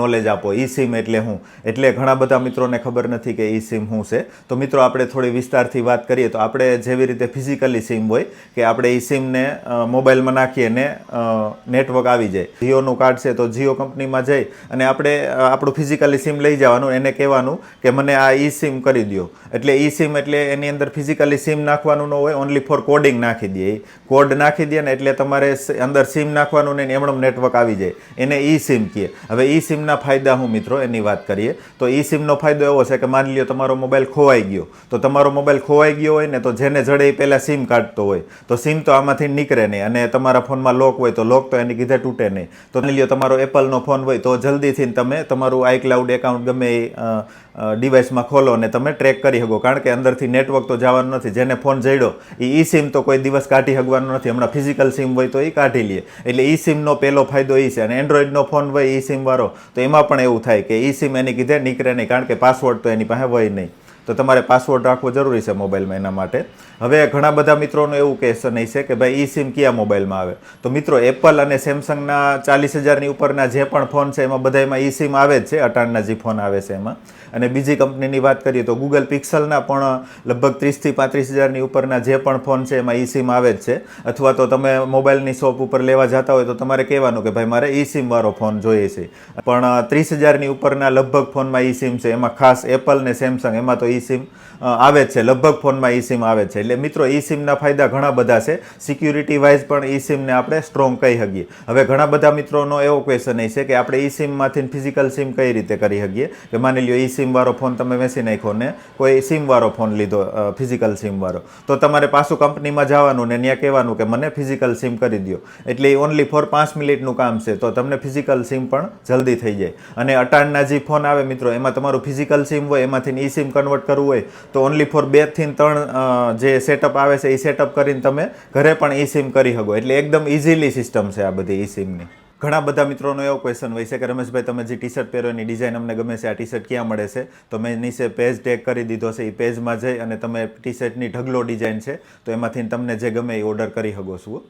Knowledge આપો, ઈ sim એટલે હું. એટલે ઘણા બધા મિત્રોને ખબર નથી કે ઈ સિમ શું છે. તો મિત્રો, આપણે થોડી વિસ્તારથી વાત કરીએ તો આપણે જેવી રીતે ફિઝિકલી સિમ હોય કે આપણે ઈ સિમને મોબાઈલમાં નાખીએ ને નેટવર્ક આવી જાય. જીઓનું કાર્ડ છે તો જીઓ કંપનીમાં જઈ અને આપણે આપણું ફિઝિકલી સિમ લઈ જવાનું, એને કહેવાનું કે મને આ ઈ સિમ કરી દો એટલે ઈ સિમ એટલે એની અંદર ફિઝિકલી સિમ નાખવાનું ન હોય ઓનલી ફોર કોડિંગ નાખી દે કોડ નાખી દે ને એટલે તમારે અંદર સિમ નાખવાનું ને એમણે નેટવર્ક આવી જાય. એને ઈ સિમ કહે. હવે ઈ સિમના ફાયદા હું, મિત્રો, એની વાત કરીએ. તો ઈ સિમનો ફાયદો એવો છે કે માની લ્યો તમારો મોબાઈલ ખોવાઈ ગયો. તો તમારો મોબાઈલ ખોવાઈ ગયો હોય ને તો જેને જડે એ પહેલાં સિમ કાઢતો હોય. તો સિમ તો આમાંથી નીકળે નહીં અને તમારા ફોનમાં લોક હોય તો લોક તો એની કીધે તૂટે નહીં. તો માની લ્યો તમારો એપલનો ફોન હોય તો જલ્દીથી તમે તમારું આઈક્લાઉડ એકાઉન્ટ ગમે એ ડિવાઇસમાં ખોલો અને તમે ટ્રેક કરી શકો. કારણ કે અંદરથી નેટવર્ક તો જવાનું નથી. જેને ફોન જડ્યો એ ઈ સિમ તો કોઈ દિવસ કાઢી શકવાનું નથી. હમણાં ફિઝિકલ સિમ હોય તો એ કાઢી લે. એટલે ઈ સિમનો પહેલો ફાયદો એ છે. અને એન્ડ્રોઈડનો ફોન હોય ઈ સિમવાળો તો એમાં પણ એવું થાય કે ઈ સિમ એની કીધે નીકળે નહીં. કારણ કે પાસવર્ડ તો એની પાસે હોય નહીં. તો તમારે પાસવર્ડ રાખવો જરૂરી છે મોબાઈલમાં એના માટે. હવે ઘણા બધા મિત્રોનું એવું કહેશન છે કે ભાઈ ઈ સિમ કયા મોબાઈલમાં આવે? તો મિત્રો એપલ અને સેમસંગના ચાલીસ હજારની ઉપરના જે પણ ફોન છે એમાં બધામાં ઈ સિમ આવે જ છે, અટાણના જે ફોન આવે છે એમાં. અને બીજી કંપનીની વાત કરીએ તો ગૂગલ પિક્સલના પણ લગભગ ત્રીસથી પાંત્રીસ હજારની ઉપરના જે પણ ફોન છે એમાં ઈ સિમ આવે જ છે. અથવા તો તમે મોબાઈલની શોપ ઉપર લેવા જતા હોય તો તમારે કહેવાનું કે ભાઈ મારે ઈ સિમવાળો ફોન જોઈએ છે. પણ ત્રીસ હજારની ઉપરના લગભગ ફોનમાં ઈ સિમ છે. એમાં ખાસ એપલ ને સેમસંગ એમાં તો ઈ સિમ આવે છે. લગભગ ફોનમાં ઈ સિમ આવે છે. એટલે મિત્રો ઈ સિમના ફાયદા ઘણા બધા છે. સિક્યુરિટી વાઇઝ પણ ઈ સિમને આપણે સ્ટ્રોંગ કહી શકીએ. હવે ઘણા બધા મિત્રોનો એવો ક્વેશ્ચન એ છે કે આપણે ઈ સિમમાંથી ફિઝિકલ સિમ કઈ રીતે કરી શકીએ? કે માની લ્યો ઈ સિમવાળો ફોન તમે વેચી નાખો ને કોઈ સિમવાળો ફોન લીધો ફિઝિકલ સિમવાળો તો તમારે પાછું કંપનીમાં જવાનું ને ત્યાં કહેવાનું કે મને ફિઝિકલ સિમ કરી દો એટલે ઓનલી ફોર પાંચ મિનિટનું કામ છે. તો તમને ફિઝિકલ સિમ પણ જલ્દી થઈ જાય. અને અટાણના જે ફોન આવે મિત્રો, એમાં તમારું ફિઝિકલ સિમ હોય, એમાંથી ઈ સિમ કન્વર્ટ કરવું હોય, તો ઓનલી ફોર બેથી ત્રણ જે સેટઅપ આવે છે, એ સેટઅપ કરીને તમે ઘરે પણ ઈ સિમ કરી શકો. એટલે એકદમ ઇઝીલી સિસ્ટમ છે આ બધી ઈ સિમની ઘણા બધા મિત્રોનો એવો ક્વેશ્ચન હોય છે કે, રમેશભાઈ, તમે જે ટી શર્ટ પહેરો એની ડિઝાઇન અમને ગમે છે? આ ટી શર્ટ ક્યાં મળે છે? તો મેં નીચે પેજ ટેગ કરી દીધો છે. એ પેજમાં જઈ અને તમે ટી શર્ટની ઢગલો ડિઝાઇન છે, તો એમાંથી તમને જે ગમે એ ઓર્ડર કરી શકો છો.